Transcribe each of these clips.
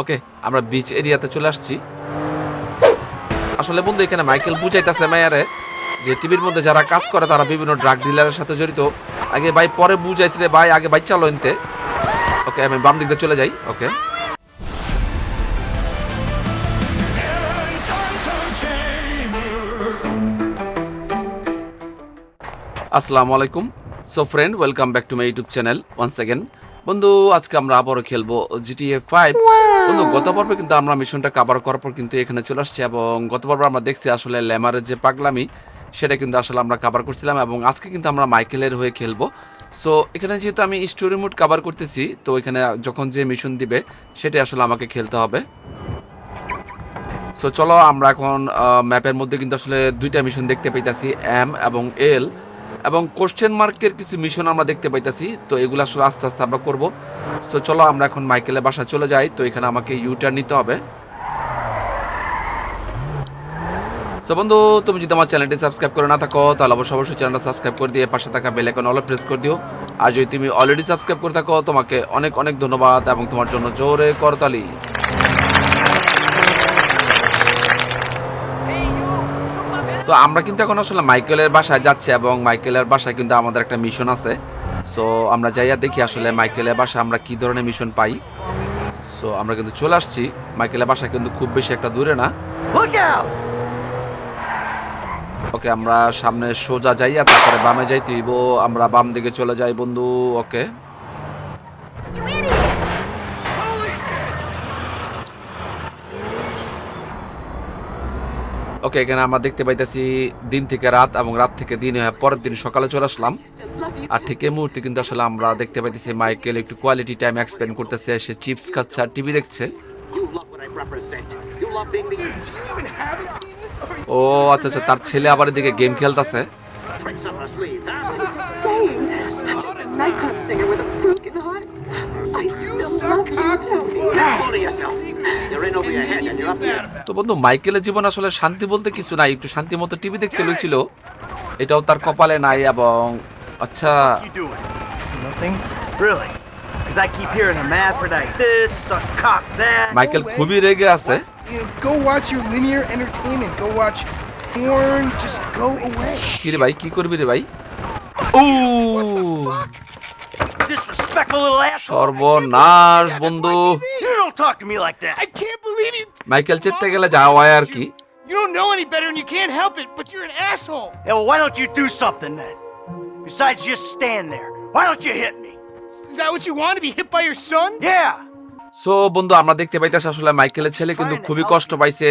ওকে, আমরা বিচ এরিয়াতে চলে আসছি। আসলে বন্ধু, এখানে মাইকেল বুঝাইতেছে মায়ারে যে টিভির মধ্যে যারা কাজ করে, তারা বিভিন্ন ড্রাগ ডিলারের সাথে জড়িত। আগে ভাই পরে বুঝাইছে রে ভাই, আগে বাইক চালো এনতে। ওকে, আমি বাম দিক দিয়ে চলে যাই, ওকে। আসসালামু আলাইকুম। So friend welcome back to my YouTube channel once second বন্ধু, আজকে আমরা আবারও খেলব জিটিএ ফাইভ বন্ধু, গত পর্বে কিন্তু আমরা মিশনটা কাভার করার পর কিন্তু এখানে চলে আসছি এবং গত পর্বে আমরা দেখছি আসলে ল্যামারের যে পাগলামি, সেটা কিন্তু আসলে আমরা কাভার করছিলাম এবং আজকে কিন্তু আমরা মাইকেলের হয়ে খেলব। সো এখানে যেহেতু আমি স্টোরি মোড কাভার করতেছি, তো এখানে যখন যে মিশন দিবে, সেটাই আসলে আমাকে খেলতে হবে। সো চলো আমরা এখন ম্যাপের মধ্যে কিন্তু আসলে দুইটা মিশন দেখতে পাইতাছি এম এবং এল এবং কোশ্চেন মার্কের কিছু মিশন আমরা দেখতে পাইতেছি। তো এগুলো আসলে আস্তে আস্তে আমরা করব। সো চলো আমরা এখন মাইকেলের বাসায় চলে যাই। তো এখানে আমাকে ইউটার নিতে হবে। সো বন্ধু, তুমি যদি আমার চ্যানেলটি সাবস্ক্রাইব করে না থাকো, তাহলে অবশ্যই অবশ্যই চ্যানেলটা সাবস্ক্রাইব করে দিয়ে পাশে থাকা বেল আইকন অল প্রেস করে দিও। আর যদি তুমি অলরেডি সাবস্ক্রাইব করে থাকো, তোমাকে অনেক অনেক ধন্যবাদ এবং তোমার জন্য জোরে করতালি। তো আমরা কিন্তু এখন আসলে মাইকেলের বাসায় যাচ্ছি এবং মাইকেলের বাসায় কিন্তু আমাদের একটা মিশন আছে। সো আমরা যাইয়া দেখি আসলে মাইকেলের বাসায় আমরা কি ধরনের মিশন পাই। সো আমরা কিন্তু চলে আসছি। মাইকেলের বাসা কিন্তু খুব বেশি একটা দূরে না। ওকে আমরা সামনে সোজা যাইয়া তারপরে বামে যাইতে হইব। আমরা বাম দিকে চলে যাই বন্ধু। ওকে ওকে এখানে আমরা দেখতে পাইতেছি দিন থেকে রাত এবং রাত থেকে দিন হয়ে পরের দিন সকালে চলে আসলাম। আর ঠিক এই মুহূর্তে কিন্তু আসলে আমরা দেখতে পাইতেছি মাইকেল একটু কোয়ালিটি টাইম এক্সপেন্ড করতেছে সে চিপস খাচ্ছে আর টিভি দেখছে। ও আচ্ছা আচ্ছা তার ছেলে আবার এদিকে গেম খেলতেছে। তো বন্ধু মাইকেলের জীবন আসলে শান্তি বলতে কিছু নাই। একটু শান্তি মতো টিভি দেখতে লইছিল। এটাও তার কপালে নাই এবং আচ্ছা। মাইকেল খুবই রেগে আছে। কি রে ভাই কি করবি রে ভাই? ও! সর্বনাশ বন্ধু You don't talk to me like I that. can't believe you. Michael চেতে গেলে যাওয়া আর কি You don't know any better and you can't help it, but you're an asshole. Yeah, well, why don't you do something then? Besides just stand there. Why don't you hit me? Is that what you want to be hit by your son? Yeah. So বন্ধু আমরা দেখতে পাইতেছি আসলে মাইকেলের ছেলে কিন্তু খুবই কষ্ট পাইছে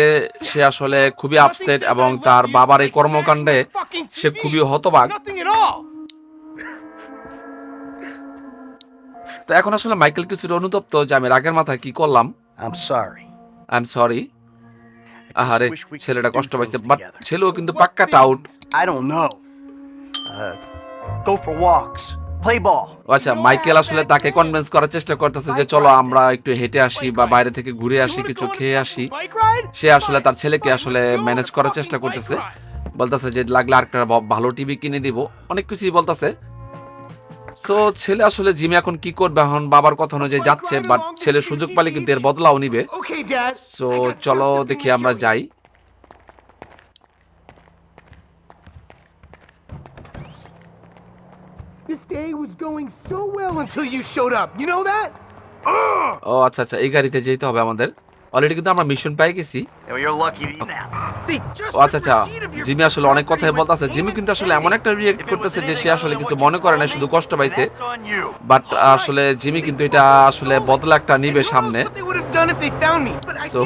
সে আসলে খুবই আপসেট এবং তার বাবার এই কর্মকাণ্ডে সে খুবই হতবাক Nothing at all. তো এখন আসলে মাইকেল কিছুটা অনুতপ্ত যে আমি রাগের মাথায় কি করলাম? I'm sorry. I am sorry আহারে ছেলেটা কষ্ট পাইছে বাট ছেলেও কিন্তু পাক্কা tout know. Uh, go for walks. Play আচ্ছা মাইকেল আসলে তাকে কনভিন্স করার চেষ্টা করতেছে যে চলো আমরা একটু হেঁটে আসি বা বাইরে থেকে ঘুরে আসি কিছু খেয়ে আসি। সে আসলে তার ছেলেকে আসলে ম্যানেজ করার চেষ্টা করতেছে। বলতেছে যে লাগলে আরেকটা ভ- ভালো টিভি কিনে দিব। অনেক কিছুই বলতেছে। সো ছেলে আসলে জিমে এখন কি করবে? এখন বাবার কথা অনুযায়ী যাচ্ছে বাট ছেলে সুযোগ পালে কিন্তু এর বদলাও নিবে। সো চলো দেখি আমরা যাই। This day was going so well until you showed up. You know that? ও আচ্ছা আচ্ছা এই গাড়িতে যেতে হবে আমাদের। অলরেডি কিন্তু আমরা মিশন পেয়ে গেছি। ও আচ্ছা আচ্ছা। জিমি আসলে অনেক কথাই বলতেছে। জিমি কিন্তু আসলে এমন একটা রিয়েক্ট করতেছে যে সে আসলে কিছু মনে করে না শুধু কষ্ট পাইছে. বাট আসলে জিমি কিন্তু এটা আসলে বদলা একটা নিবে সামনে। সো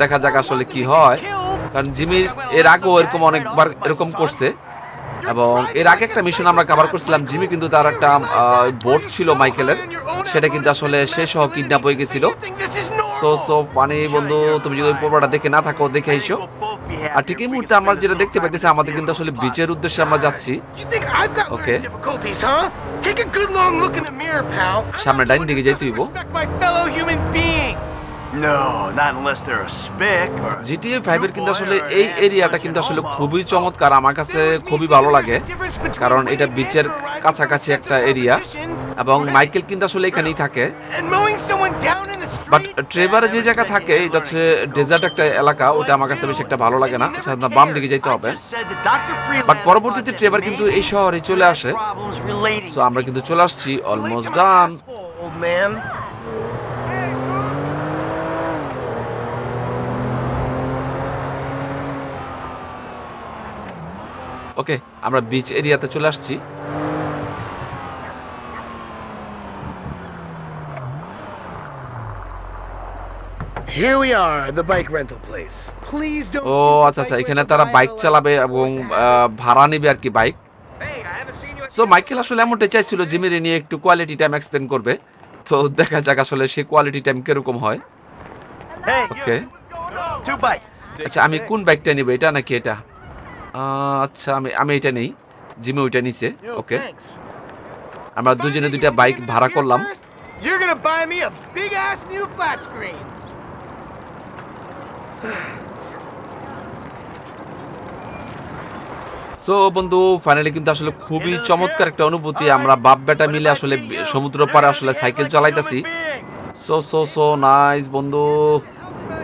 দেখা যাক আসলে কি হয়. কারণ জিমির এর আগেও এরকম অনেকবার এরকম করছে। এবং এর আগে একটা মিশন আমরা কভার করছিলাম। জিমি কিন্তু তার একটা বোট ছিল মাইকেলের সেটা কিন্তু আসলে সে সহ কিডন্যাপ হয়ে গেছিল। সো সো ফানি বন্ধু তুমি যদি ওই দেখে না থাকো দেখে আইসো আর ঠিক এই মুহূর্তে আমরা যেটা দেখতে পাইতেছি আমাদের কিন্তু আসলে বিচের উদ্দেশ্যে আমরা যাচ্ছি। ওকে সামনে ডাইন দিকে যাই তুই বো জিটিএ ফাইভ এর কিন্তু আসলে এই এরিয়াটা কিন্তু আসলে খুবই চমৎকার আমার কাছে খুবই ভালো লাগে কারণ এটা বিচের কাছাকাছি একটা এরিয়া এবং মাইকেল কিন্তু আসলে এখানেই থাকে। বাট ট্রেভারে যে জায়গা থাকে, এটা হচ্ছে ডেজার্ট একটা এলাকা, ওটা আমার কাছে বেশি একটা ভালো লাগে না। সাধারণত বাম দিকে যেতে হবে। বাট পরবর্তীতে ট্রেভার কিন্তু এই শহরে চলে আসে। সো আমরা কিন্তু চলে আসছি অলমোস্ট ডান ওকে আমরা বিচ এরিয়াতে চলে আসছি। Here we are, the bike rental place. Please don't. ও আচ্ছা আচ্ছা bike এখানে তারা বাইক চালাবে এবং ভাড়া নেবে আর কি বাইক সো মাইকেল আসলে এমনটাই চাইছিল জিমিরে নিয়ে একটু কোয়ালিটি টাইম এক্সপ্লেন করবে তো দেখা যাক আসলে সেই কোয়ালিটি টাইম কীরকম হয় ওকে two bikes. আচ্ছা আমি কোন বাইকটা নিব এটা নাকি এটা আচ্ছা আমি আমি এটা নেই জিমে ওইটা নিছে ওকে. আমরা দুজনে দুইটা বাইক ভাড়া করলাম You're gonna buy me a big ass new flat screen. So বন্ধু ফাইনালি কিন্তু আসলে খুবই চমৎকার একটা অনুভূতি। আমরা বাপ বেটা মিলে আসলে সমুদ্র পাড়ে আসলে সাইকেল চালাইতেছি। সো সো সো নাইস বন্ধু।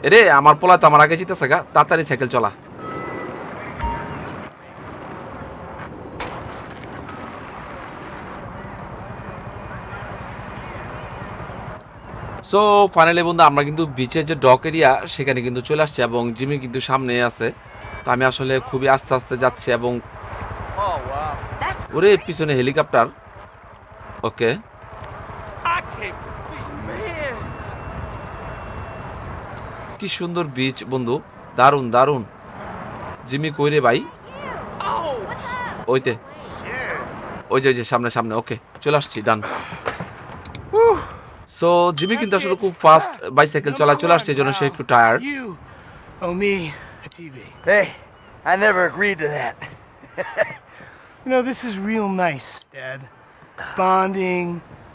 এরে আমার পোলা তো আমার আগে জিতেছে গা তাড়াতাড়ি সাইকেল চলা। সো ফাইনালি বন্ধু, আমরা কিন্তু বিচের যে ডক এরিয়া সেখানে কিন্তু চলে আসছে এবং জিমি কিন্তু সামনে আছে। তো আমি আসলে খুবই আস্তে আস্তে যাচ্ছি এবং ওরে, পিছনে হেলিকপ্টার। ওকে। কি সুন্দর বিচ বন্ধু। দারুণ দারুণ জিমি কইরে ভাই? ওইতে। ওই যে সামনে সামনে। ওকে, চলে আসছি ডান সো জিমি কিন্তু আসলে খুব ফাস্ট বাইসাইকেল চলা চলে আসছে এই জন্য সে একটু tired Hey, I never agreed to that. You know, this is real nice, Dad. Bonding,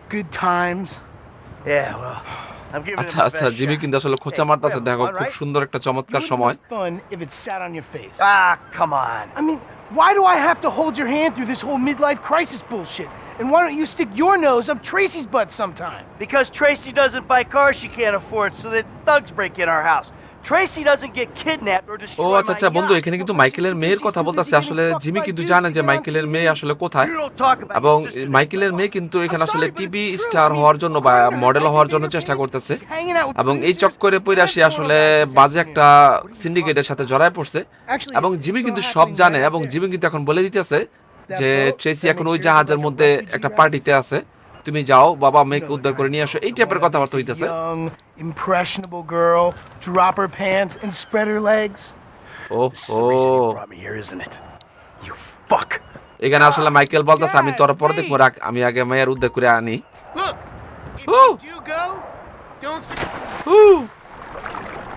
good times. Yeah, well, I'm giving আচ্ছা আচ্ছা জিমি কিন্তু আসলে খোঁচা মারতাছে দেখো খুব সুন্দর একটা চমৎকার সময় fun if it sat on your face. Ah, come on. I mean, why do I have to hold your hand through this whole midlife crisis bullshit? And why don't you stick your nose up Tracy's butt sometime? Because Tracy doesn't buy cars she can't afford, so that thugs break in our house. Tracy doesn't get kidnapped or O destroyed. আচ্ছা আচ্ছা বন্ধু এখানে কিন্তু মাইকেলের মেয়ের কথা বলতেছে। আসলে Jimmy কিন্তু জানে যে মাইকেলের মেয়ে আসলে কোথায়। এবং মাইকেলের মেয়ে কিন্তু এখানে আসলে টিভি স্টার হওয়ার জন্য বা মডেল হওয়ার জন্য চেষ্টা করতেছে। এবং এই চক্করে পইরা সে আসলে বাজে একটা সিন্ডিকেটের সাথে জড়ায় পড়ছে। এবং জিমি কিন্তু সব জানে এবং জিমি কিন্তু এখন বলে দিতেছে যে ট্রেসি এখন ওই জাহাজের মধ্যে একটা পার্টিতে আছে। তুমি যাও বাবা মেয়েকে উদ্ধার করে নিয়ে আসো। এই টাইপের কথাবার্তা হইতেছে। impressionable girl, drop her pants and spread her legs. here, isn't it? You fuck. এখানে আসলে মাইকেল বলতেছে আমি তোর পরে দেখব রাখ। আমি আগে মেয়ের উদ্ধার করে আনি।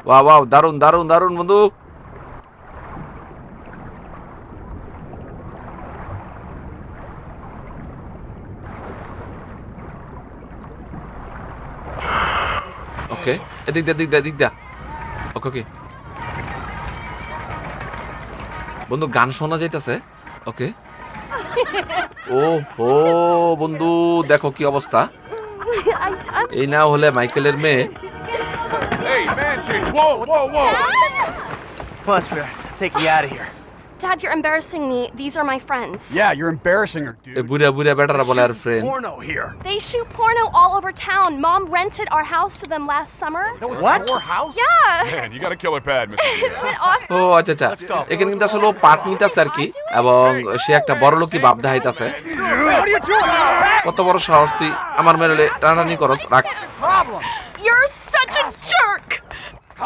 ওয়াও দারুণ দারুণ দারুণ বন্ধু। ওকে এদিক দা এদিক দা এদিক দা ওকে ওকে বন্ধু গান শোনা যাইতেছে ওকে ও ও বন্ধু দেখো কি অবস্থা এই না হলে মাইকেলের মেয়ে Hey, man. Whoa, whoa, whoa. Come on, sweetheart. Take you out of here. Dad, you're embarrassing me. These are my friends. Yeah, you're embarrassing her, dude. বুড়া বেটারা বলে আর friend Porno here. They shoot porno all over town. Mom rented our house to them last summer. What? Your house? Yeah. Man, you got a killer pad, Mr. Isn't? ও আচ্ছা আচ্ছা এখানে কিন্তু আসলে ও part নিতেছে আর কি এবং সে একটা বড় লোকই you doing? কত বড় সাহস তুই আমার মেরে টানাটানি করস রাখ You're such a jerk.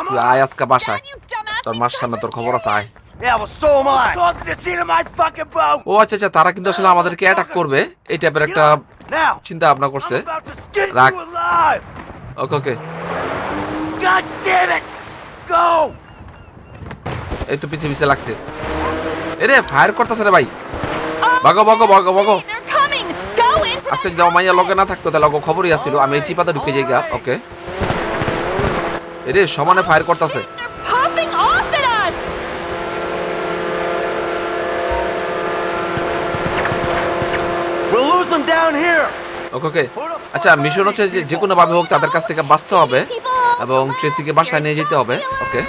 তুই আয় আজকে বাসায় You dumbass. তোর মার সামনে তোর খবর আছে আয় Yeah, well, so am I. Close to the scene of my fucking boat. ও আচ্ছা আচ্ছা তারা কিন্তু আসলে আমাদেরকে অ্যাটাক করবে। এই টাইপের একটা চিন্তা ভাবনা করছে। alive. Okay okay God damn it. Go. এই তো পিছে পিছে লাগছে। এরে ফায়ার করতেছে রে ভাই। ভাগো ভাগো ভাগো ভাগো। They're coming. Go into আজকে যদি আমার মাইয়া লগে না থাকতো তাহলে খবরই আসছিল আমি এই চিপাতে ঢুকে যাই গা ওকে এরে সমানে ফায়ার করতেছে They're popping off at us. We'll lose them down here. ওকে ওকে আচ্ছা মিশন হচ্ছে যে যে কোনো ভাবে হোক তাদের কাছ থেকে বাঁচতে হবে এবং ট্রেসিকে বাসায় নিয়ে যেতে হবে। ওকে?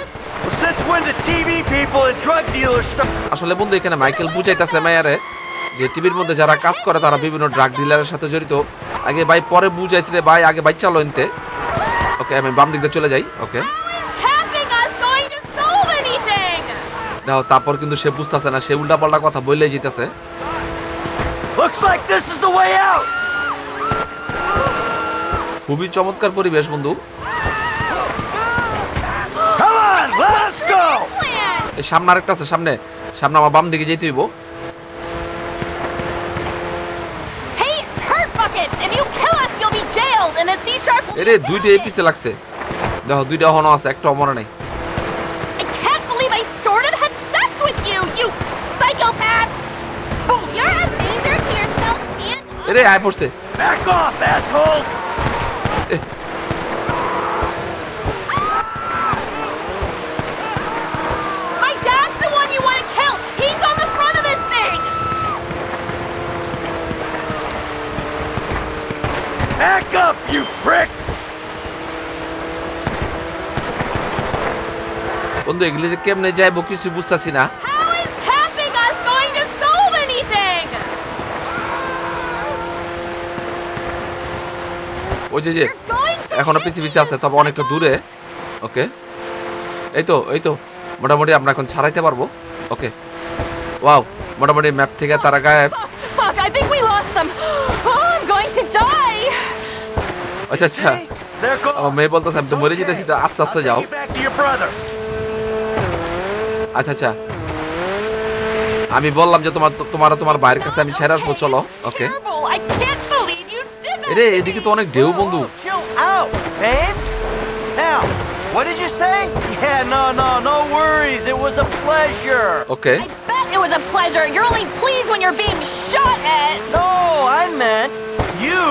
আসলে বন্ধু এখানে মাইকেল বুঝাইতেছে মায়ারে যে টিভির মধ্যে যারা কাজ করে তারা বিভিন্ন ড্রাগ ডিলারের সাথে জড়িত। আগে ভাই পরে বুঝাইছে রে ভাই আগে বাইক চালো এনতে। ওকে আমি বাম দিক দিয়ে চলে যাই। ওকে তারপর কিন্তু সে বুঝতেছে না সে উল্টা পাল্টা কথা বললেই যেতেছে Looks like this is the way out. খুবই চমৎকার পরিবেশ বন্ধু Come on, let's go. Plan! এই সামনে আরেকটা আছে সামনে সামনে আমার বাম দিকে যেতে হইব Hey, turd buckets! If you kill us, you'll be jailed, and the sea shark will এরে দুইটা এই পিছে লাগছে দেখো দুইটা হনো আছে একটা অমরে নাই of this thing! Back up, you pricks. বন্ধু এগুলি যে কেমনে যাইবো কিছু বুঝতেছি না How is camping us going to solve anything? ওই যে যে এখনও পিছিয়ে পিছিয়ে আছে তবে অনেকটা দূরে। ওকে। এই তো এই তো মোটামুটি আমরা এখন ছাড়াইতে পারব। ওকে। ওয়াও মোটামুটি ম্যাপ থেকে তারা গায়েব. Oh. আচ্ছা আচ্ছা। আমার মেয়ে বলতেছে আমি তো মরে যেতেছি তো আস্তে আস্তে যাও. আচ্ছা আচ্ছা। আমি বললাম যে তোমার তোমার তোমার বাইরের কাছে আমি ছেড়ে আসব চলো। ওকে। এরে এদিকে তো অনেক ঢেউ বন্ধু Chill out, babe. Now, what did you say? Yeah, no, no, no worries. It was a pleasure. Okay I bet it was a pleasure. You're only pleased when you're being shot at. No, I meant you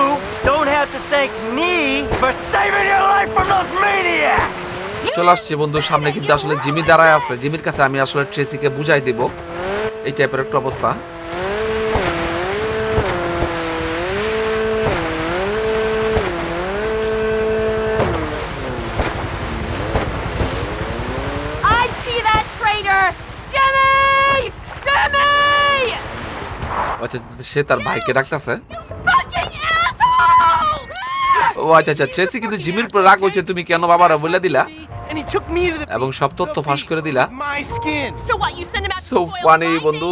don't have to thank me for saving your life from those maniacs. চলে আসছি বন্ধু সামনে কিন্তু আসলে Jimmy দাঁড়ায় আছে জিমির কাছে আমি আসলে ট্রেসিকে বুঝাই দিব এই টাইপের একটা অবস্থা আচ্ছা সে তার ভাইকে ডাকতেছে ও আচ্ছা আচ্ছা ট্রেসি কিন্তু জিমির উপর রাগ হয়েছে তুমি কেন বাবারা বলে দিলা And took me এবং সব তথ্য ফাঁস করে দিলা to funny, my বন্ধু।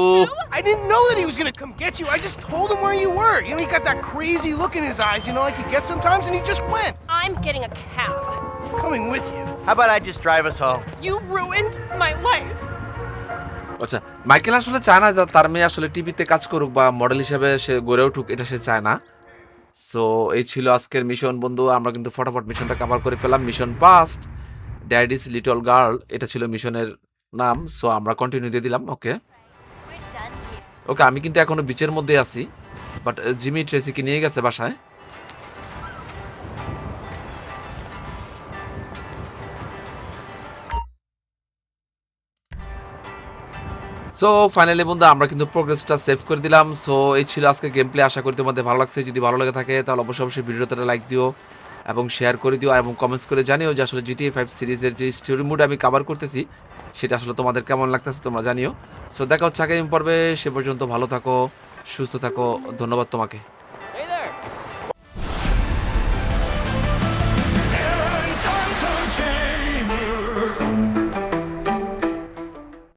I didn't know that he was gonna come get you. I just told him where you were. You know, he got that crazy look in his eyes, you know, like you get sometimes, and he just went. I'm getting a cab. Coming with you. How about I just drive us home? You ruined my life. আচ্ছা Michael আসলে চায় না তার মেয়ে আসলে টিভিতে কাজ করুক বা মডেল হিসেবে সে গড়ে উঠুক, এটা সে চায় না। সো এই ছিল আজকের মিশন বন্ধু। আমরা কিন্তু ফটাফট মিশনটা কভার করে ফেলাম mission past daddy's little girl এটা ছিল মিশনের নাম। সো আমরা কন্টিনিউ দিয়ে দিলাম ওকে ওকে আমি কিন্তু এখনও বিচের মধ্যে আছি বাট জিমি ট্রেসিকে নিয়ে গেছে বাসায়। সো ফাইনালি বন্ধু আমরা কিন্তু প্রোগ্রেসটা সেভ করে দিলাম। সো এই ছিল আজকে গেম প্লে আশা করি তোমাদের ভালো লাগছে। যদি ভালো লাগে থাকে, তাহলে অবশ্যই অবশ্যই ভিডিওতে লাইক দিও এবং শেয়ার করে দিও এবং কমেন্টস করে জানিও যে আসলে জিটিএ ফাইভ সিরিজের যে স্টোরি মুড আমি কাভার করতেছি, সেটা আসলে তোমাদের কেমন লাগতেছে তোমরা জানিও। সো দেখা হচ্ছে আগামী পর্বে। সে পর্যন্ত ভালো থাকো, সুস্থ থাকো। ধন্যবাদ তোমাকে।